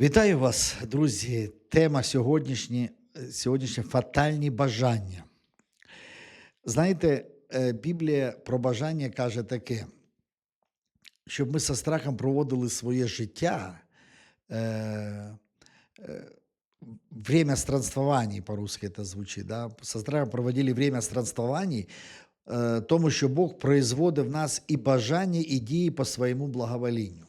Вітаю вас, друзі. Тема сьогоднішні, сьогоднішнє фатальні бажання. Знаєте, е, Біблія про бажання каже таке, щоб ми со страхом проводили своє життя. Е, е, время странствований, по-русски это звучит, да? со страхом проводили время странствований, е, тому що Бог производив в нас і бажання, і дії по своєму благоволінню.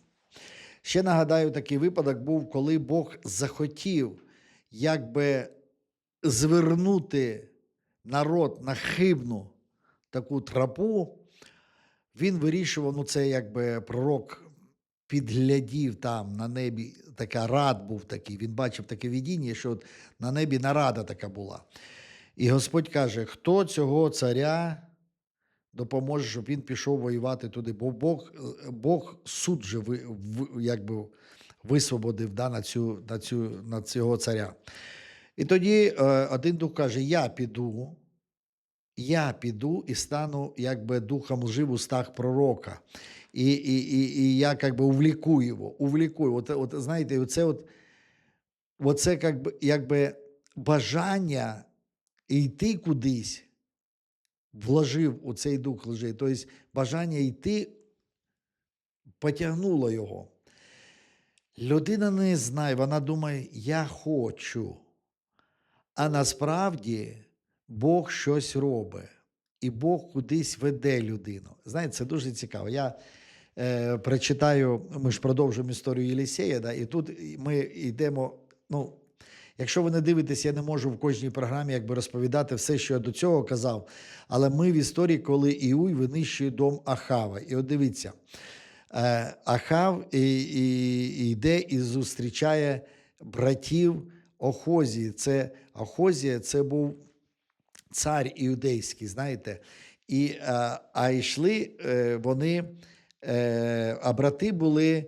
Ще нагадаю, такий випадок був, коли Бог захотів якби звернути народ на хибну таку тропу. Він вирішував, ну це якби пророк підглядів там на небі, така рад був такий. Він бачив таке видіння, що от на небі нарада така була. І Господь каже: хто цього царя допоможе, щоб він пішов воювати туди? Бо Бог, Бог суд же ви, в- якби висвободив да, на, цю, на, цю, на цього царя. І тоді е, один дух каже: Я піду, я піду і стану якби духом лжи в устах пророка. І, і, і, і я как би увлеку його, увлеку. От, от знаєте, оце от, оце как би, якби бажання йти кудись вложив у цей дух лжи. Тобто бажання йти потягнуло його. Людина не знає, вона думає, я хочу. А насправді Бог щось робить, і Бог кудись веде людину. Знаєте, це дуже цікаво. Я е, прочитаю, ми ж продовжуємо історію Єлісея, да, і тут ми йдемо. Ну, якщо ви не дивитесь, я не можу в кожній програмі якби розповідати все, що я до цього казав. Але ми в історії, коли Іуй винищує дом Ахава. І от дивіться, е, Ахав і, і, йде і зустрічає братів Охозії. Це Охозія це був цар іудейський, знаєте. І, е, а йшли е, вони, а брати були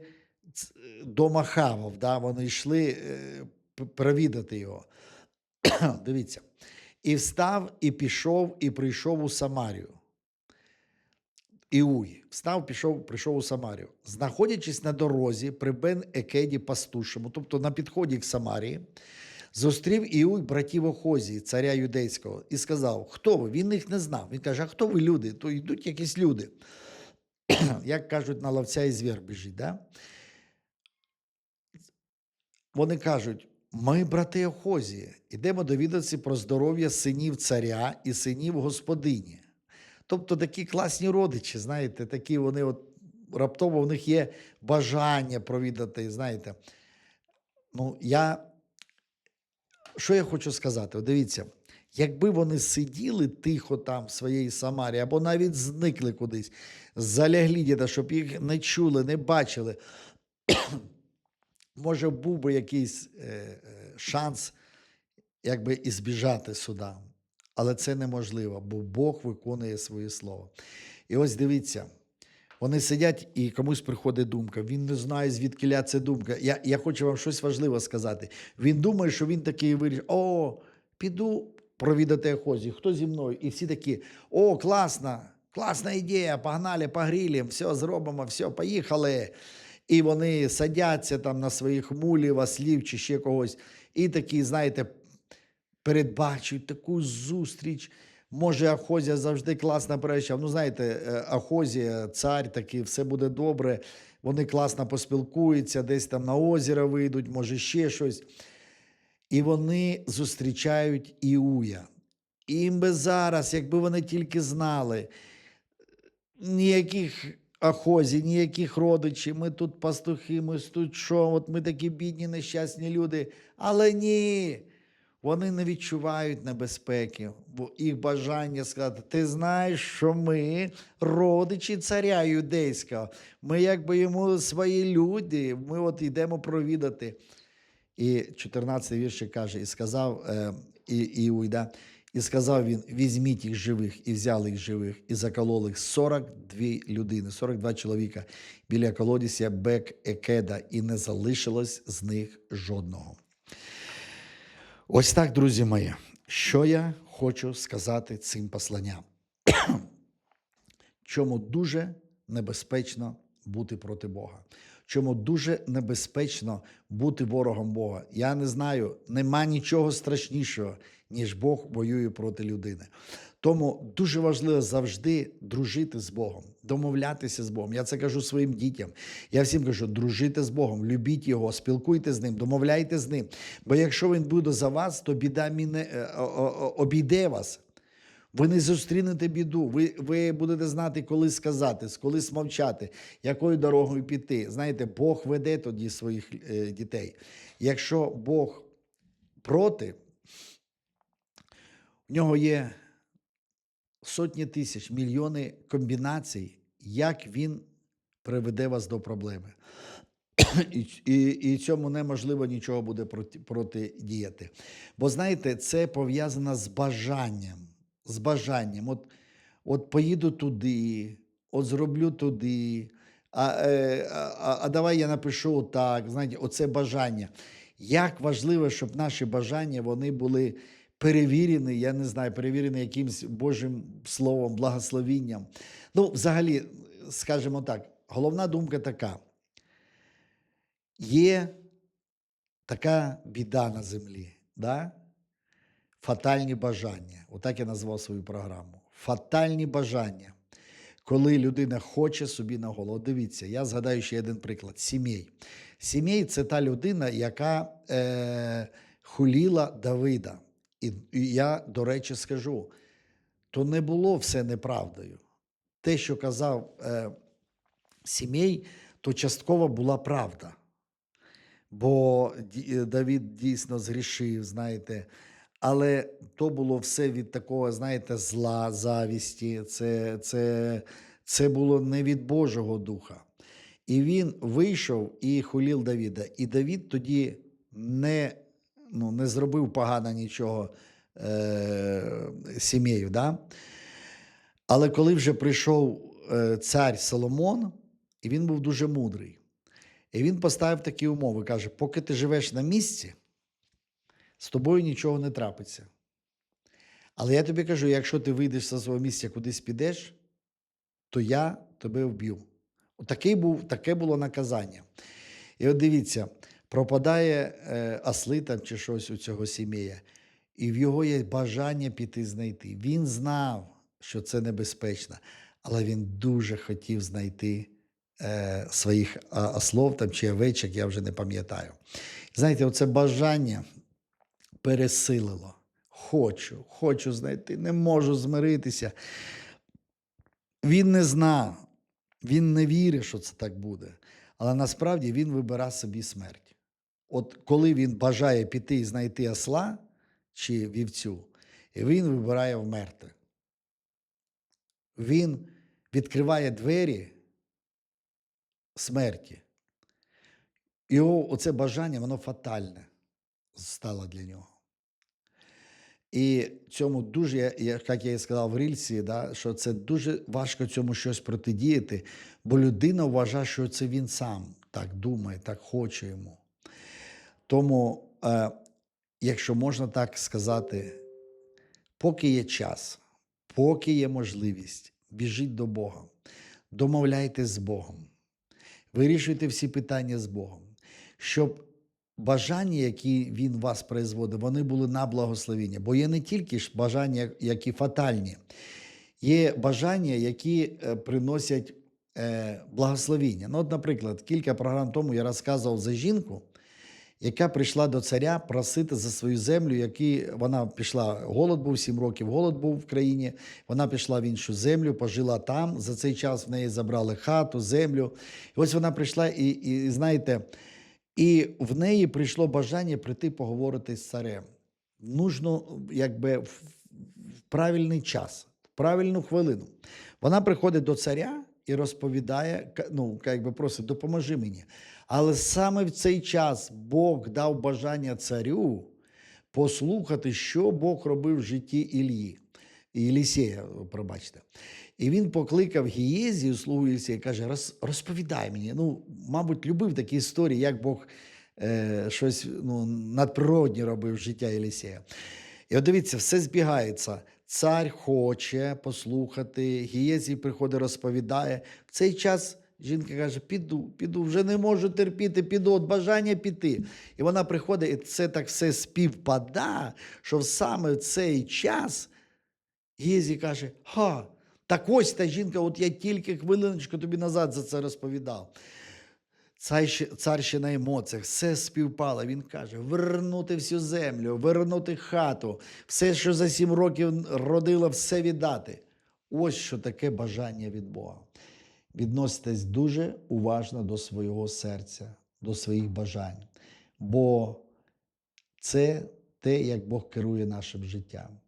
ц- до Махавов, да? вони йшли провідати його. Дивіться. І встав, і пішов, і прийшов у Самарію. Іуй встав, пішов, прийшов у Самарію. Знаходячись на дорозі при Бен Екеді пастушому, тобто на підході к Самарії, зустрів Іуй братів Охозії, царя юдейського, і сказав: Хто ви? Він їх не знав. Він каже: А хто ви люди? То йдуть якісь люди. Як кажуть, на ловця і звір біжить. Да? Вони кажуть: ми, брати Охозії, ідемо довідатися про здоров'я синів царя і синів господині. Тобто такі класні родичі, знаєте, такі вони от раптово в них є бажання провідати, знаєте. Ну, я, що я хочу сказати? От дивіться, якби вони сиділи тихо там в своїй Самарі, або навіть зникли кудись, залягли діда, щоб їх не чули, не бачили, може, був би якийсь е, е, шанс якби і збіжати сюди. Але це неможливо, бо Бог виконує своє слово. І ось дивіться, вони сидять, і комусь приходить думка. Він не знає, звідки ця думка. Я, я хочу вам щось важливе сказати. Він думає, що він такий вирішив: о, піду провідати Ахозі. Хто зі мною? І всі такі: о, класна, класна ідея, погнали, погрілім, все зробимо, все, поїхали. І вони садяться там на своїх мулів, ослів чи ще когось. І такі, знаєте, передбачують таку зустріч. Може, Ахозія завжди класно перещав. Ну, знаєте, е, Ахозія, цар такий, все буде добре. Вони класно поспілкуються, десь там на озеро вийдуть, може ще щось. І вони зустрічають Іуя. І їм би зараз, якби вони тільки знали, ніяких Ахозі, ніяких родичів, ми тут пастухи, ми тут що, от ми такі бідні, нещасні люди. Але ні, вони не відчувають небезпеки, бо їх бажання сказати: ти знаєш, що ми родичі царя юдейського, ми якби йому свої люди, ми от йдемо провідати. І 14 вірші каже, і сказав е, і, Іуйда, і сказав він: візьміть їх живих, і взяли їх живих, і закололи їх 42 людини, 42 чоловіка біля колодязя Бек Екеда, і не залишилось з них жодного. Ось так, друзі мої, що я хочу сказати цим посланням. Чому дуже небезпечно бути проти Бога. чому дуже небезпечно бути ворогом Бога. Я не знаю, нема нічого страшнішого, ніж Бог воює проти людини. Тому дуже важливо завжди дружити з Богом, домовлятися з Богом. Я це кажу своїм дітям. Я всім кажу: дружити з Богом, любіть Його, спілкуйте з ним, домовляйте з ним. Бо якщо він буде за вас, то біда міне, е, обійде вас. Ви не зустрінете біду, ви, ви будете знати, коли сказати, коли смовчати, якою дорогою піти. Знаєте, Бог веде тоді своїх е, дітей. Якщо Бог проти, в нього є сотні тисяч, мільйони комбінацій, як він приведе вас до проблеми. І, і, і цьому неможливо нічого буде проти, протидіяти. Бо знаєте, це пов'язано з бажанням. З бажанням. От, от поїду туди, от зроблю туди, а, е, а, а давай я напишу так. Знаєте, оце бажання. Як важливо, щоб наші бажання вони були перевірені, я не знаю, перевірені якимось Божим словом, благословінням. Ну, взагалі, скажімо так, головна думка така. Є така біда на землі, да? фатальні бажання. Отак я назвав свою програму. Фатальні бажання. Коли людина хоче собі на голову. Дивіться, я згадаю ще один приклад: сімей. Сімей це та людина, яка е, хуліла Давида. І, я, до речі, скажу: то не було все неправдою. Те, що казав е, сімей, то частково була правда. Бо Давід дійсно згрішив, знаєте. Але то було все від такого, знаєте, зла, завісті. Це, це, це було не від Божого Духа. І він вийшов і хулів Давіда. І Давід тоді не, ну, не зробив погано нічого е, сім'єю. Да? Але коли вже прийшов е, цар Соломон, і він був дуже мудрий. І він поставив такі умови: каже: поки ти живеш на місці, з тобою нічого не трапиться. Але я тобі кажу: якщо ти вийдеш зі свого місця, кудись підеш, то я тебе вб'ю. Таке було наказання. І от дивіться, пропадає е, осли там чи щось у цього сім'я, і в його є бажання піти знайти. Він знав, що це небезпечно, але він дуже хотів знайти е, своїх ослов там, чи овечок, я вже не пам'ятаю. Знаєте, оце бажання пересилило. Хочу, хочу знайти, не можу змиритися. Він не знав, він не вірив, що це так буде. Але насправді він вибирає собі смерть. От коли він бажає піти і знайти осла чи вівцю, і він вибирає вмерти. Він відкриває двері смерті. Його оце бажання, воно фатальне стало для нього. І цьому дуже, як я і сказав в Рільці, да, що це дуже важко цьому щось протидіяти, бо людина вважає, що це він сам так думає, так хоче йому. Тому, е, якщо можна так сказати, поки є час, поки є можливість, біжіть до Бога, домовляйтесь з Богом, вирішуйте всі питання з Богом, щоб бажання, які він вас призводить, вони були на благословіння. Бо є не тільки ж бажання, які фатальні, є бажання, які е, приносять е, благословіння. Ну, от, наприклад, кілька програм тому я розказував за жінку, яка прийшла до царя просити за свою землю, які вона пішла, голод був 7 років, голод був в країні. Вона пішла в іншу землю, пожила там. За цей час в неї забрали хату, землю. І ось вона прийшла, і, і знаєте, і в неї прийшло бажання прийти поговорити з царем. Нужно, якби, в правильний час, в правильну хвилину. Вона приходить до царя і розповідає, ну, якби просить, допоможи мені. Але саме в цей час Бог дав бажання царю послухати, що Бог робив в житті Ілії. Єлісея, пробачте. І він покликав Гієзію, слугу Єлісея, і каже: «Роз- розповідай мені. Ну, мабуть, любив такі історії, як Бог е, щось ну, надприроднє робив життя Єлісея. І от дивіться, все збігається. Цар хоче послухати, Гієзій приходить, розповідає. В цей час Жінка каже: піду, піду, вже не можу терпіти, піду, от бажання піти. І вона приходить, і це так все співпада, що саме в цей час Гезі каже: Ха, так ось та жінка, от я тільки хвилиночку тобі назад за це розповідав. Цар ще, цар ще на емоціях, все співпало. Він каже: вернути всю землю, вернути хату, все, що за сім років родило, все віддати. Ось що таке бажання від Бога. Відноситесь дуже уважно до свого серця, до своїх бажань, бо це те, як Бог керує нашим життям.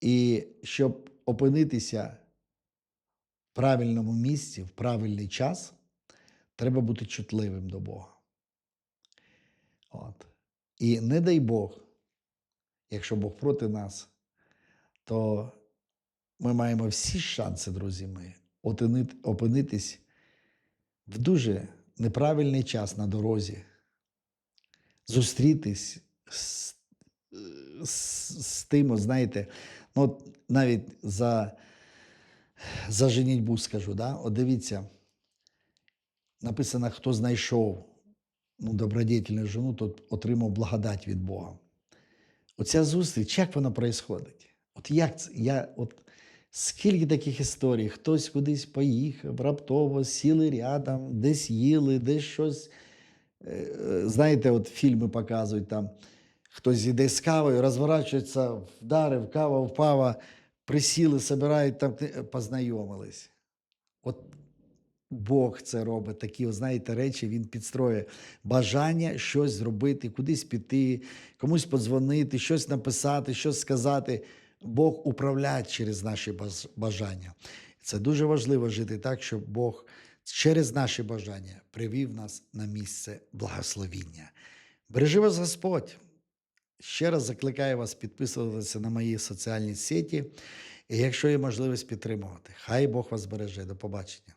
І щоб опинитися в правильному місці, в правильний час, треба бути чутливим до Бога. От. І не дай Бог, якщо Бог проти нас, то ми маємо всі шанси, друзі мої, опинитись в дуже неправильний час на дорозі, зустрітись з, з, з тим, знаєте, ну, навіть за, за женітьбу скажу, да? от дивіться, написано, хто знайшов ну, добродетельну жену, тот отримав благодать від Бога. Оця зустріч, як вона происходить? От як це? Я, от, скільки таких історій? Хтось кудись поїхав, раптово сіли рядом, десь їли, десь щось. Е, е, Знаєте, от фільми показують там. Хтось іде з кавою, розворачується, вдарив, кава впала, присіли, собирають там, познайомились. От Бог це робить, такі, знаєте, речі, він підстроює бажання щось зробити, кудись піти, комусь подзвонити, щось написати, щось сказати. Бог управляє через наші бажання. Це дуже важливо жити так, щоб Бог через наші бажання привів нас на місце благословіння. Бережи вас Господь. Ще раз закликаю вас підписуватися на мої соціальні сеті. І якщо є можливість підтримувати, хай Бог вас береже. До побачення.